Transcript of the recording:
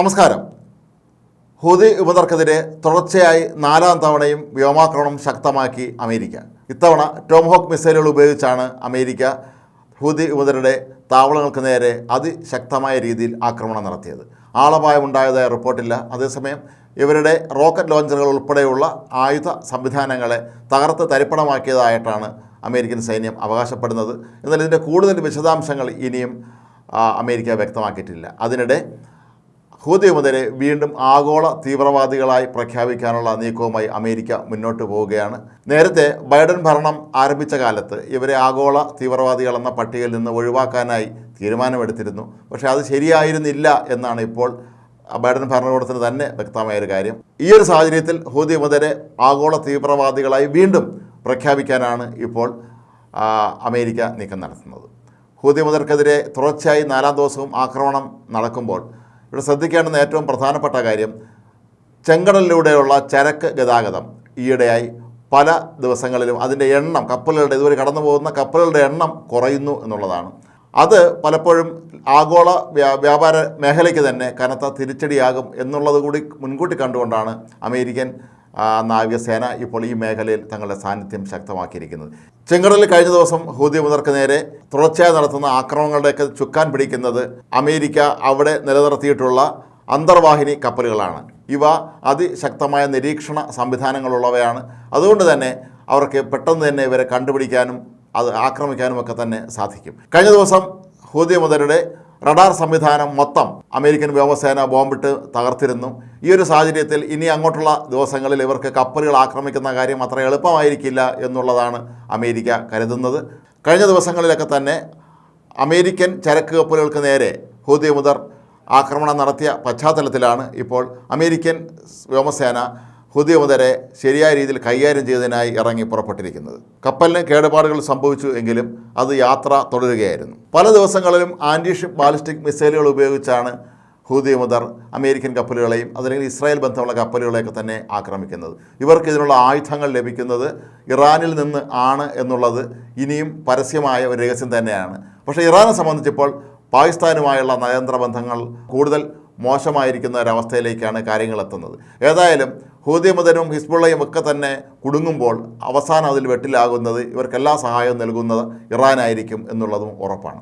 നമസ്കാരം. ഹൂതി ഉപതർക്കെതിരെ തുടർച്ചയായി നാലാം തവണയും വ്യോമാക്രമണം ശക്തമാക്കി അമേരിക്ക. ഇത്തവണ ടോംഹോക്ക് മിസൈലുകൾ ഉപയോഗിച്ചാണ് അമേരിക്ക ഹൂതി ഉപതരുടെ താവളങ്ങൾക്ക് നേരെ അതിശക്തമായ രീതിയിൽ ആക്രമണം നടത്തിയത്. ആളപായമുണ്ടായതായ റിപ്പോർട്ടില്ല. അതേസമയം ഇവരുടെ റോക്കറ്റ് ലോഞ്ചറുകൾ ഉൾപ്പെടെയുള്ള ആയുധ സംവിധാനങ്ങളെ തകർത്ത് തരിപ്പണമാക്കിയതായിട്ടാണ് അമേരിക്കൻ സൈന്യം അവകാശപ്പെടുന്നത്. എന്നാൽ ഇതിന്റെ കൂടുതൽ വിശദാംശങ്ങൾ ഇനിയും അമേരിക്ക വ്യക്തമാക്കിയിട്ടില്ല. അതിനിടെ ഹൂതി മുതലെ വീണ്ടും ആഗോള തീവ്രവാദികളായി പ്രഖ്യാപിക്കാനുള്ള നീക്കവുമായി അമേരിക്ക മുന്നോട്ട് പോവുകയാണ്. നേരത്തെ ബൈഡൻ ഭരണം ആരംഭിച്ച കാലത്ത് ഇവരെ ആഗോള തീവ്രവാദികൾ എന്ന പട്ടികയിൽ നിന്ന് ഒഴിവാക്കാനായി തീരുമാനമെടുത്തിരുന്നു. പക്ഷേ അത് ശരിയായിരുന്നില്ല എന്നാണ് ഇപ്പോൾ ബൈഡൻ ഭരണകൂടത്തിന് തന്നെ വ്യക്തമായ ഒരു കാര്യം. ഈ ഒരു സാഹചര്യത്തിൽ ഹൂതി മുതലെ ആഗോള തീവ്രവാദികളായി വീണ്ടും പ്രഖ്യാപിക്കാനാണ് ഇപ്പോൾ അമേരിക്ക നീക്കം നടത്തുന്നത്. ഹൂതി മുതൽക്കെതിരെ തുടർച്ചയായി നാലാം ദിവസവും ആക്രമണം നടക്കുമ്പോൾ ഇവിടെ ശ്രദ്ധിക്കേണ്ടുന്ന ഏറ്റവും പ്രധാനപ്പെട്ട കാര്യം ചെങ്കടലിലൂടെയുള്ള ചരക്ക് ഗതാഗതം ഈയിടെയായി പല ദിവസങ്ങളിലും അതിന്റെ എണ്ണം കപ്പലുകളുടെ ഇതുവരെ കടന്നു പോകുന്ന കപ്പലുകളുടെ എണ്ണം കുറയുന്നു എന്നുള്ളതാണ്. അത് പലപ്പോഴും ആഗോള വ്യാ വ്യാപാര മേഖലയ്ക്ക് തന്നെ കനത്ത തിരിച്ചടിയാകും എന്നുള്ളത് കൂടി മുൻകൂട്ടി കണ്ടുകൊണ്ടാണ് അമേരിക്കൻ നാവികസേന ഇപ്പോൾ ഈ മേഖലയിൽ തങ്ങളുടെ സാന്നിധ്യം ശക്തമാക്കിയിരിക്കുന്നത്. ചെങ്കടലിൽ കഴിഞ്ഞ ദിവസം ഹൂതി മുതർക്ക് നേരെ തുടർച്ചയായി നടത്തുന്ന ആക്രമണങ്ങളുടെയൊക്കെ ചുക്കാൻ പിടിക്കുന്നത് അമേരിക്ക അവിടെ നിലനിർത്തിയിട്ടുള്ള അന്തർവാഹിനി കപ്പലുകളാണ്. ഇവ അതിശക്തമായ നിരീക്ഷണ സംവിധാനങ്ങളുള്ളവയാണ്. അതുകൊണ്ട് തന്നെ അവർക്ക് പെട്ടെന്ന് തന്നെ ഇവരെ കണ്ടുപിടിക്കാനും അത് ആക്രമിക്കാനുമൊക്കെ തന്നെ സാധിക്കും. കഴിഞ്ഞ ദിവസം ഹൂതി മുതരുടെ റഡാർ സംവിധാനം മൊത്തം അമേരിക്കൻ വ്യോമസേന ബോംബിട്ട് തകർത്തിരുന്നു. ഈ ഒരു സാഹചര്യത്തിൽ ഇനി അങ്ങോട്ടുള്ള ദിവസങ്ങളിൽ ഇവർക്ക് കപ്പലുകൾ ആക്രമിക്കുന്ന കാര്യം അത്ര എളുപ്പമായിരിക്കില്ല എന്നുള്ളതാണ് അമേരിക്ക കരുതുന്നത്. കഴിഞ്ഞ ദിവസങ്ങളിലൊക്കെ തന്നെ അമേരിക്കൻ ചരക്ക് കപ്പലുകൾക്ക് നേരെ ഹൂതി മുതർ ആക്രമണം നടത്തിയ പശ്ചാത്തലത്തിലാണ് ഇപ്പോൾ അമേരിക്കൻ വ്യോമസേന ഹുദി മുതരെ ശരിയായ രീതിയിൽ കൈകാര്യം ചെയ്തതിനായി ഇറങ്ങി പുറപ്പെട്ടിരിക്കുന്നത്. കപ്പലിന് കേടുപാടുകൾ സംഭവിച്ചു എങ്കിലും അത് യാത്ര തുടരുകയായിരുന്നു. പല ദിവസങ്ങളിലും ആന്റി ഷിപ്പ് ബാലിസ്റ്റിക് മിസൈലുകൾ ഉപയോഗിച്ചാണ് ഹൂതി മുതർ അമേരിക്കൻ കപ്പലുകളെയും അതല്ലെങ്കിൽ ഇസ്രായേൽ ബന്ധമുള്ള കപ്പലുകളെയൊക്കെ തന്നെ ആക്രമിക്കുന്നത്. ഇവർക്ക് ഇതിനുള്ള ആയുധങ്ങൾ ലഭിക്കുന്നത് ഇറാനിൽ നിന്ന് ആണ് എന്നുള്ളത് ഇനിയും പരസ്യമായ ഒരു രഹസ്യം തന്നെയാണ്. പക്ഷേ ഇറാനെ സംബന്ധിച്ചിപ്പോൾ പാകിസ്ഥാനുമായുള്ള നയതന്ത്ര ബന്ധങ്ങൾ കൂടുതൽ മോശമായിരിക്കുന്ന ഒരവസ്ഥയിലേക്കാണ് കാര്യങ്ങൾ എത്തുന്നത് ഏതായാലും ഹൂതി മുതലും ഹിസ്ബുള്ളയും ഒക്കെ തന്നെ കുടുങ്ങുമ്പോൾ അവസാനം അതിൽ വെട്ടിലാകുന്നത് ഇവർക്കെല്ലാ സഹായവും നൽകുന്നത് ഇറാനായിരിക്കും എന്നുള്ളതും ഉറപ്പാണ്.